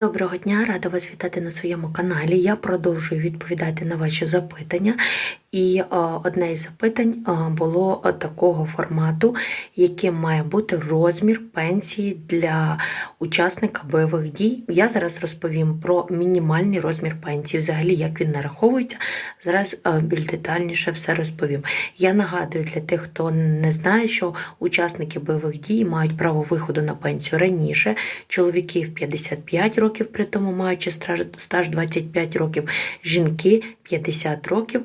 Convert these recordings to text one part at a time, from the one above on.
Доброго дня, рада вас вітати на своєму каналі. Я продовжую відповідати на ваші запитання. І е, одне із запитань е, було е, такого формату, яким має бути розмір пенсії для учасника бойових дій. Я зараз розповім про мінімальний розмір пенсії, взагалі як він нараховується. Зараз більш детальніше все розповім. Я нагадую для тих, хто не знає, що учасники бойових дій мають право виходу на пенсію раніше. Чоловіки в 55 років, при тому маючи стаж стаж 25 років, жінки 50 років,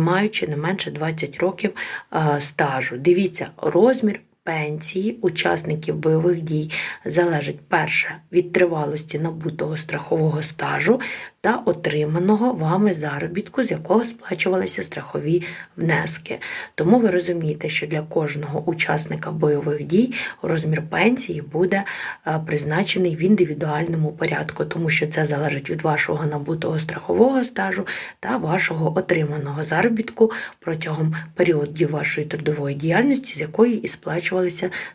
маючи не менше 20 років е, стажу. Дивіться, розмір. Пенсії учасників бойових дій залежить перше від тривалості набутого страхового стажу та отриманого вами заробітку, з якого сплачувалися страхові внески. Тому ви розумієте, що для кожного учасника бойових дій розмір пенсії буде е, призначений в індивідуальному порядку, тому що це залежить від вашого набутого страхового стажу та вашого отриманого заробітку протягом періоду вашої трудової діяльності, з якої і сплачувалися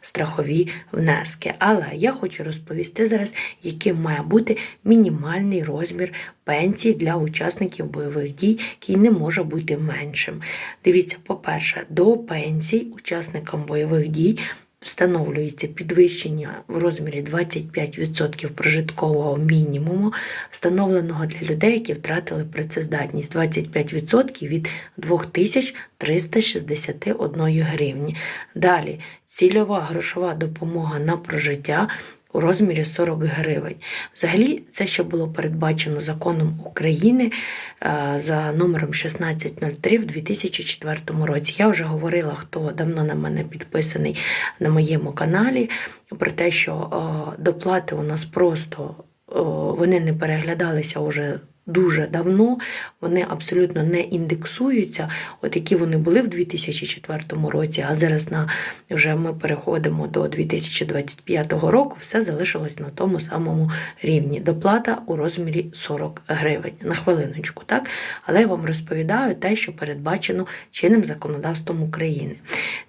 страхові внески. Але я хочу розповісти зараз, яким має бути мінімальний розмір пенсії для учасників бойових дій, який не може бути меншим. Дивіться, по-перше, до пенсій учасникам бойових дій. Встановлюється підвищення в розмірі 25% прожиткового мінімуму, встановленого для людей, які втратили працездатність 25% від 2361 гривні. Далі цільова грошова допомога на прожиття у розмірі 40 гривень. Взагалі, це ще було передбачено законом України е, за номером 1603 в 2004 році. Я вже говорила, хто давно на мене підписаний на моєму каналі, про те, що е, доплати у нас просто е, вони не переглядалися вже дуже давно, вони абсолютно не індексуються, от які вони були в 2004 році, а зараз на вже ми переходимо до 2025 року, все залишилось на тому самому рівні. Доплата у розмірі 40 гривень на хвилиночку, так? Але я вам розповідаю те, що передбачено чинним законодавством України.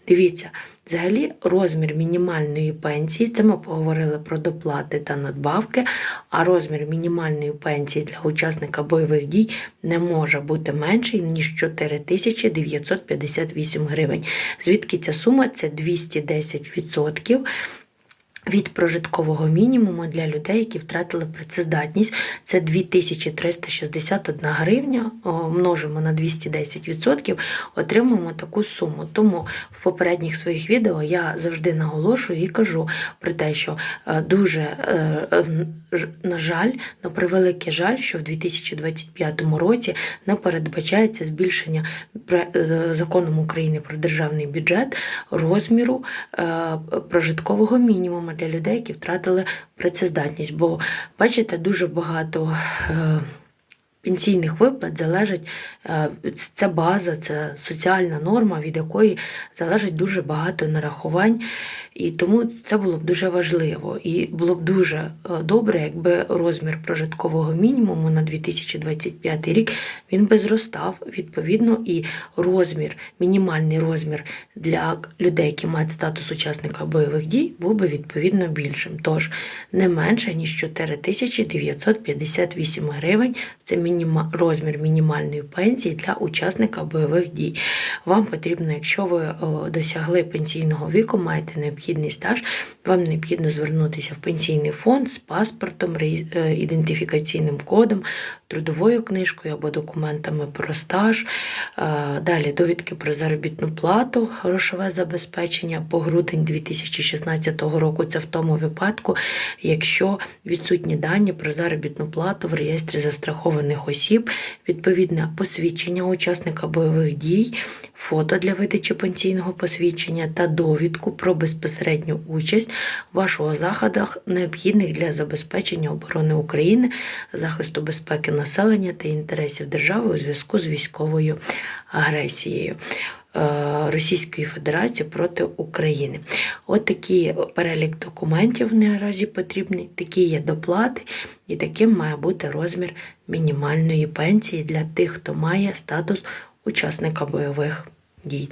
Дивіться. Взагалі, розмір мінімальної пенсії, це ми поговорили про доплати та надбавки, а розмір мінімальної пенсії для учасника бойових дій не може бути менший, ніж 4958 гривень. Звідки ця сума? Це 210% від прожиткового мінімуму для людей, які втратили працездатність. Це 2361 гривня, множимо на 210%, отримуємо таку суму. Тому в попередніх своїх відео я завжди наголошую і кажу про те, що е, дуже, е, е, на жаль, на превеликий жаль, що в 2025 році не передбачається збільшення законом України про державний бюджет розміру прожиткового мінімуму для людей, які втратили працездатність. Бо, бачите, дуже багато. Е, пенсійних виплат залежить е, це база, це соціальна норма, від якої залежить дуже багато нарахувань. І тому це було б дуже важливо. І було б дуже е, добре, якби розмір прожиткового мінімуму на 2025 рік він би зростав відповідно, і розмір, мінімальний розмір для людей, які мають статус учасника бойових дій, був би відповідно більшим. Тож не менше ніж 4958 гривень. Це мінімальний мініма... розмір мінімальної пенсії для учасника бойових дій. Вам потрібно, якщо ви досягли пенсійного віку, маєте необхідний стаж, вам необхідно звернутися в пенсійний фонд з паспортом, е, ідентифікаційним кодом, трудовою книжкою або документами про стаж. Е, далі довідки про заробітну плату, грошове забезпечення по грудень 2016 року. Це в тому випадку, якщо відсутні дані про заробітну плату в реєстрі застрахованих осіб, відповідне посвідчення учасника бойових дій, фото для видачі пенсійного посвідчення та довідку про безпосередню участь вашого заходах, необхідних для забезпечення оборони України, захисту безпеки населення та інтересів держави у зв'язку з військовою агресією. Е, Російської Федерації проти України. От такий перелік документів наразі потрібний, такі є доплати, і таким має бути розмір мінімальної пенсії для тих, хто має статус учасника бойових дій.